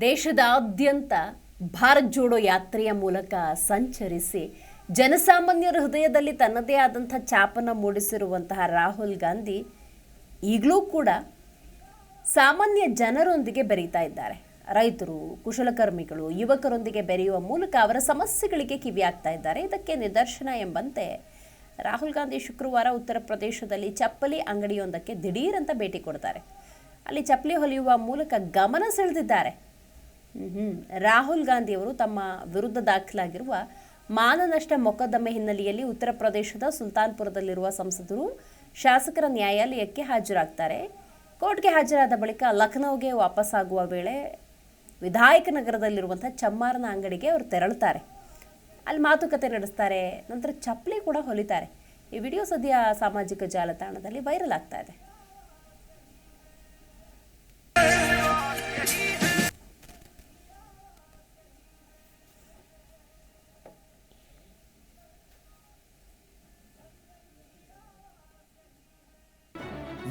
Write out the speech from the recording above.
ದೇಶದಾದ್ಯಂತ ಭಾರತ್ ಜೋಡೋ ಯಾತ್ರೆಯ ಮೂಲಕ ಸಂಚರಿಸಿ ಜನಸಾಮಾನ್ಯರ ಹೃದಯದಲ್ಲಿ ತನ್ನದೇ ಆದಂಥ ಛಾಪನ್ನು ಮೂಡಿಸಿರುವಂತಹ ರಾಹುಲ್ ಗಾಂಧಿ ಈಗಲೂ ಕೂಡ ಸಾಮಾನ್ಯ ಜನರೊಂದಿಗೆ ಬೆರೀತಾ ಇದ್ದಾರೆ. ರೈತರು, ಕುಶಲಕರ್ಮಿಗಳು, ಯುವಕರೊಂದಿಗೆ ಬೆರೆಯುವ ಮೂಲಕ ಅವರ ಸಮಸ್ಯೆಗಳಿಗೆ ಕಿವಿಯಾಗ್ತಾ ಇದ್ದಾರೆ. ಇದಕ್ಕೆ ನಿದರ್ಶನ ಎಂಬಂತೆ ರಾಹುಲ್ ಗಾಂಧಿ ಶುಕ್ರವಾರ ಉತ್ತರ ಪ್ರದೇಶದಲ್ಲಿ ಚಪ್ಪಲಿ ಅಂಗಡಿಯೊಂದಕ್ಕೆ ದಿಢೀರಂತ ಭೇಟಿ ಕೊಡ್ತಾರೆ. ಅಲ್ಲಿ ಚಪ್ಪಲಿ ಹೊಲಿಯುವ ಮೂಲಕ ಗಮನ ಸೆಳೆದಿದ್ದಾರೆ. ರಾಹುಲ್ ಗಾಂಧಿಯವರು ತಮ್ಮ ವಿರುದ್ಧ ದಾಖಲಾಗಿರುವ ಮಾನನಷ್ಟ ಮೊಕದ್ದಮೆ ಹಿನ್ನೆಲೆಯಲ್ಲಿ ಉತ್ತರ ಪ್ರದೇಶದ ಸುಲ್ತಾನ್ಪುರದಲ್ಲಿರುವ ಸಂಸದರು ಶಾಸಕರ ನ್ಯಾಯಾಲಯಕ್ಕೆ ಹಾಜರಾಗ್ತಾರೆ. ಕೋರ್ಟ್ಗೆ ಹಾಜರಾದ ಬಳಿಕ ಲಖನೌಗೆ ವಾಪಸ್ಸಾಗುವ ವೇಳೆ ವಿಧಾಯಕ ನಗರದಲ್ಲಿರುವಂಥ ಚಮ್ಮಾರನ ಅಂಗಡಿಗೆ ಅವರು ತೆರಳುತ್ತಾರೆ. ಅಲ್ಲಿ ಮಾತುಕತೆ ನಡೆಸ್ತಾರೆ, ನಂತರ ಚಪ್ಪಲಿ ಕೂಡ ಹೊಲಿತಾರೆ. ಈ ವಿಡಿಯೋ ಸದ್ಯ ಸಾಮಾಜಿಕ ಜಾಲತಾಣದಲ್ಲಿ ವೈರಲ್ ಆಗ್ತಾ ಇದೆ.